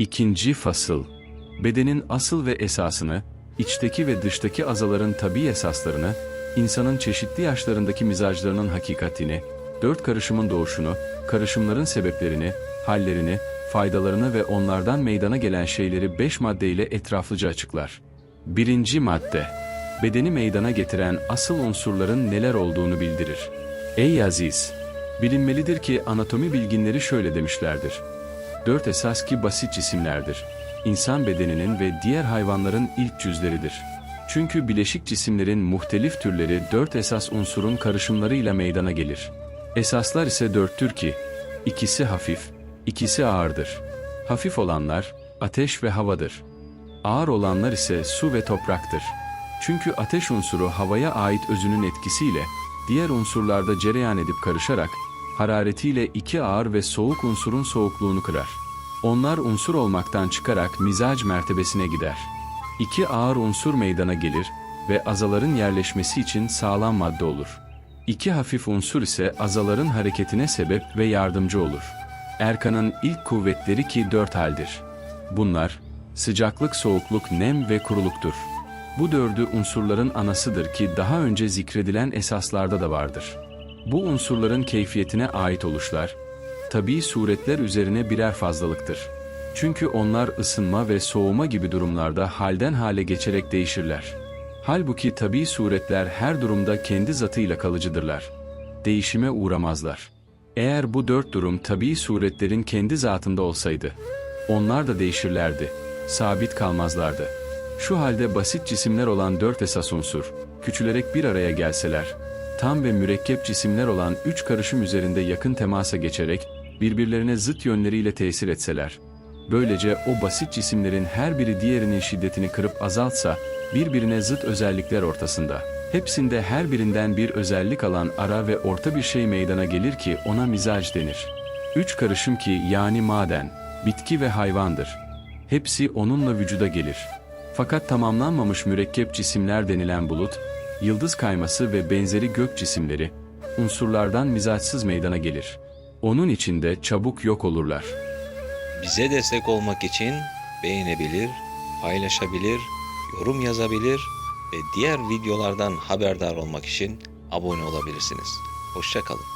İkinci fasıl. Bedenin asıl ve esasını, içteki ve dıştaki azaların tabi esaslarını, insanın çeşitli yaşlarındaki mizaclarının hakikatini, dört karışımın doğuşunu, karışımların sebeplerini, hallerini, faydalarını ve onlardan meydana gelen şeyleri beş maddeyle etraflıca açıklar. Birinci madde. Bedeni meydana getiren asıl unsurların neler olduğunu bildirir. Ey Aziz! Bilinmelidir ki anatomi bilginleri şöyle demişlerdir. Dört esas ki basit cisimlerdir. İnsan bedeninin ve diğer hayvanların ilk cüzleridir. Çünkü bileşik cisimlerin muhtelif türleri dört esas unsurun karışımlarıyla meydana gelir. Esaslar ise dörttür ki, ikisi hafif, ikisi ağırdır. Hafif olanlar ateş ve havadır. Ağır olanlar ise su ve topraktır. Çünkü ateş unsuru havaya ait özünün etkisiyle diğer unsurlarda cereyan edip karışarak hararetiyle iki ağır ve soğuk unsurun soğukluğunu kırar. Onlar unsur olmaktan çıkarak mizac mertebesine gider. İki ağır unsur meydana gelir ve azaların yerleşmesi için sağlam madde olur. İki hafif unsur ise azaların hareketine sebep ve yardımcı olur. Erkan'ın ilk kuvvetleri ki dört haldir. Bunlar, sıcaklık, soğukluk, nem ve kuruluktur. Bu dördü unsurların anasıdır ki daha önce zikredilen esaslarda da vardır. Bu unsurların keyfiyetine ait oluşlar, tabii suretler üzerine birer fazlalıktır. Çünkü onlar ısınma ve soğuma gibi durumlarda halden hale geçerek değişirler. Halbuki tabii suretler her durumda kendi zatıyla kalıcıdırlar. Değişime uğramazlar. Eğer bu dört durum tabii suretlerin kendi zatında olsaydı, onlar da değişirlerdi, sabit kalmazlardı. Şu halde basit cisimler olan dört esas unsur, küçülerek bir araya gelseler, tam ve mürekkep cisimler olan üç karışım üzerinde yakın temasa geçerek, birbirlerine zıt yönleriyle tesir etseler, böylece o basit cisimlerin her biri diğerinin şiddetini kırıp azaltsa, birbirine zıt özellikler ortasında, hepsinde her birinden bir özellik alan ara ve orta bir şey meydana gelir ki ona mizac denir. Üç karışım ki yani maden, bitki ve hayvandır. Hepsi onunla vücuda gelir. Fakat tamamlanmamış mürekkep cisimler denilen bulut, yıldız kayması ve benzeri gök cisimleri, unsurlardan mizaçsız meydana gelir. Onun içinde çabuk yok olurlar. Bize destek olmak için beğenebilir, paylaşabilir, yorum yazabilir ve diğer videolardan haberdar olmak için abone olabilirsiniz. Hoşçakalın.